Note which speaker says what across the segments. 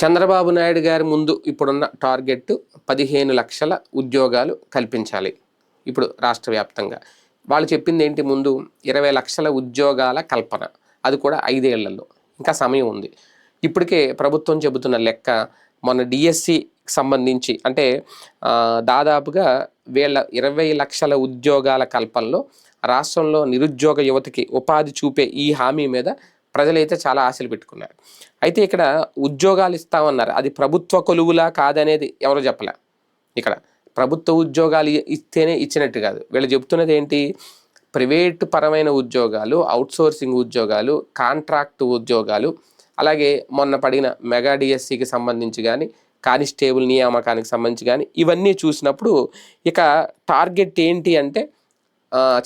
Speaker 1: చంద్రబాబు నాయుడు గారి ముందు ఇప్పుడున్న టార్గెట్ పదిహేను లక్షల ఉద్యోగాలు కల్పించాలి. ఇప్పుడు రాష్ట్ర వ్యాప్తంగా. వాళ్ళు చెప్పింది ఏంటి ముందు? ఇరవై లక్షల ఉద్యోగాల కల్పన. అది కూడా ఐదేళ్ళలో. ఇంకా సమయం ఉంది. ఇప్పటికే ప్రభుత్వం చెబుతున్న లెక్క మొన్న డిఎస్సికి సంబంధించి అంటే దాదాపుగా వీళ్ళ ఇరవై లక్షల ఉద్యోగాల కల్పనలో రాష్ట్రంలో నిరుద్యోగ యువతకి ఉపాధి చూపే ఈ హామీ మీద ప్రజలైతే చాలా ఆశలు పెట్టుకున్నారు. అయితే ఇక్కడ ఉద్యోగాలు ఇస్తామన్నారు. అది ప్రభుత్వ కొలువులా కాదనేది ఎవరు చెప్పలే? ఇక్కడ ప్రభుత్వ ఉద్యోగాలు ఇస్తేనే ఇచ్చినట్టు కాదు. వీళ్ళు చెప్తున్నది ఏంటి? ప్రైవేట్ పరమైన ఉద్యోగాలు అవుట్సోర్సింగ్ ఉద్యోగాలు కాంట్రాక్ట్ ఉద్యోగాలు అలాగే మొన్న పడిన మెగా డిఎస్సికి సంబంధించి కానీ కానిస్టేబుల్ నియామకానికి సంబంధించి కానీ ఇవన్నీ చూసినప్పుడు ఇక టార్గెట్ ఏంటి అంటే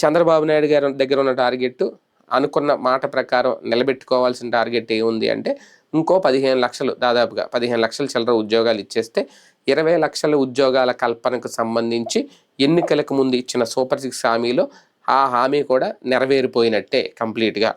Speaker 1: చంద్రబాబు నాయుడు గారి దగ్గర ఉన్న టార్గెట్ అనుకున్న మాట ప్రకారం నిలబెట్టుకోవాల్సిన టార్గెట్ ఏముంది అంటే ఇంకో పదిహేను లక్షలు దాదాపుగా పదిహేను లక్షల చిల్లర ఉద్యోగాలు ఇచ్చేస్తే ఇరవై లక్షల ఉద్యోగాల కల్పనకు సంబంధించి ఎన్నికలకు ముందు ఇచ్చిన సూపర్ సిక్స్ హామీలో ఆ హామీ కూడా నెరవేరిపోయినట్టే కంప్లీట్గా.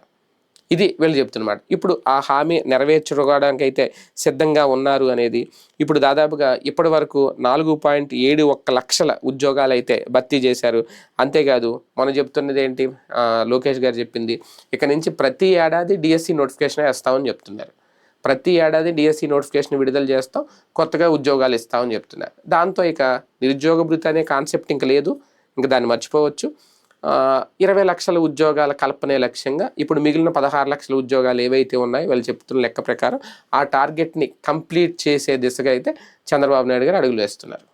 Speaker 1: ఇది వీళ్ళు చెప్తున్నమాట. ఇప్పుడు ఆ హామీ నెరవేర్చుకోవడానికైతే అయితే సిద్ధంగా ఉన్నారు అనేది ఇప్పుడు దాదాపుగా ఇప్పటి వరకు నాలుగు పాయింట్ ఏడు ఒక్క లక్షల ఉద్యోగాలు అయితే భర్తీ చేశారు. అంతేకాదు మనం చెప్తున్నది ఏంటి? లోకేష్ గారు చెప్పింది ఇక నుంచి ప్రతి ఏడాది డిఎస్సి నోటిఫికేషన్ వేస్తామని చెప్తున్నారు. ప్రతి ఏడాది డిఎస్సి నోటిఫికేషన్ విడుదల చేస్తాం కొత్తగా ఉద్యోగాలు ఇస్తామని చెప్తున్నారు. దాంతో ఇక నిరుద్యోగ భృతి అనే కాన్సెప్ట్ ఇంక లేదు. ఇంకా దాన్ని మర్చిపోవచ్చు. ఇరవై లక్షల ఉద్యోగాల కల్పనే లక్ష్యంగా ఇప్పుడు మిగిలిన పదహారు లక్షల ఉద్యోగాలు ఏవైతే ఉన్నాయో వాళ్ళు చెప్తున్న లెక్క ప్రకారం ఆ టార్గెట్ని కంప్లీట్ చేసే దిశగా అయితే చంద్రబాబు నాయుడు గారు అడుగులు వేస్తున్నారు.